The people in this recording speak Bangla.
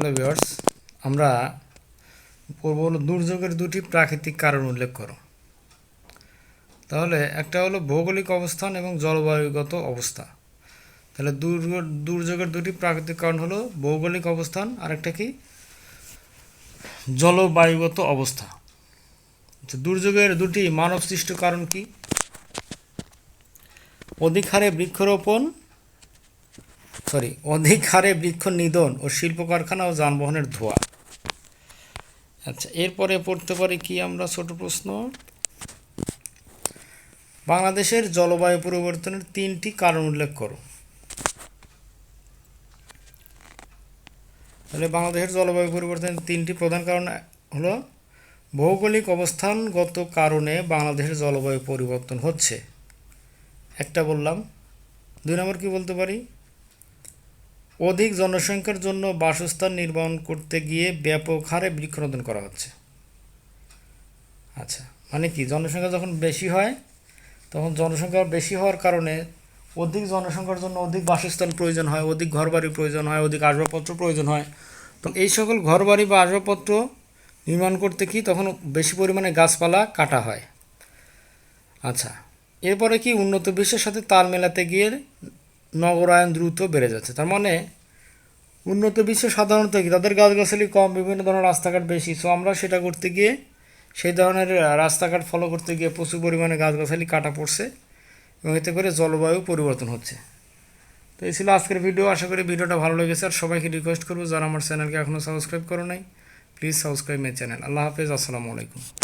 হ্যালো ভিউয়ার্স আমরা পড়ব হলো দুর্যোগের দুটি প্রাকৃতিক কারণ উল্লেখ করো। তাহলে একটা হলো ভৌগোলিক অবস্থান এবং জলবায়ুগত অবস্থা। তাহলে দুর্যোগের দুটি প্রাকৃতিক কারণ হলো ভৌগোলিক অবস্থান আর একটা কি? জলবায়ুগত অবস্থা। আচ্ছা, দুর্যোগের দুটি মানব সৃষ্ট কারণ কি? অধিক হারে বৃক্ষরোপণ সরি অধিক হারে বৃক্ষ নিধন ও শিল্প কারখানা ও যানবাহনের ধোঁয়া। আচ্ছা এরপরে পড়তে পারি কি আমরা? ছোট প্রশ্ন। বাংলাদেশের জলবায়ু পরিবর্তনের তিনটি কারণ উল্লেখ করো। তাহলে বাংলাদেশের জলবায়ু পরিবর্তনের তিনটি প্রধান কারণ হলো ভৌগোলিক অবস্থানগত কারণে বাংলাদেশের জলবায়ু পরিবর্তন হচ্ছে। একটা বললাম। দুই নম্বর কি বলতে পারি? অধিক জনসংখ্যার জন্য বাসস্থান নির্মাণ করতে গিয়ে ব্যাপক হারে বৃক্ষরোপণ করা হচ্ছে। আচ্ছা মানে কি? জনসংখ্যা যখন বেশি হয়, তখন জনসংখ্যা বেশি হওয়ার কারণে অধিক জনসংখ্যার জন্য অধিক বাসস্থান প্রয়োজন হয়, অধিক ঘরবাড়ি প্রয়োজন হয়, অধিক আসবাবপত্র প্রয়োজন হয়। তো এই সকল ঘরবাড়ি বা আসবাবপত্র নির্মাণ করতে কি তখন বেশি পরিমাণে গাছপালা কাটা হয়? আচ্ছা এরপরে কি উন্নত বিশ্বের সাথে তাল মেলাতে গিয়ে নগরায়ন দ্রুত বেড়ে যাচ্ছে। তার মানে উন্নত বিশ্বে সাধারণত কি? তাদের গাছগাছালি কম, বিভিন্ন ধরনের রাস্তাঘাট বেশি। সো আমরা সেটা করতে গিয়ে, সেই ধরনের রাস্তাঘাট ফলো করতে গিয়ে প্রচুর পরিমাণে গাছগাছালি কাটা পড়ছে এবং এতে করে জলবায়ু পরিবর্তন হচ্ছে। তো এই ছিল আজকের ভিডিও আশা করি ভিডিওটা ভালো লেগেছে। আর সবাইকে রিকোয়েস্ট করব, যারা আমার চ্যানেলকে এখনও সাবস্ক্রাইব করো নাই প্লিজ সাবস্ক্রাইব মাই চ্যানেল আল্লাহ হাফেজ, আসসালামু আলাইকুম।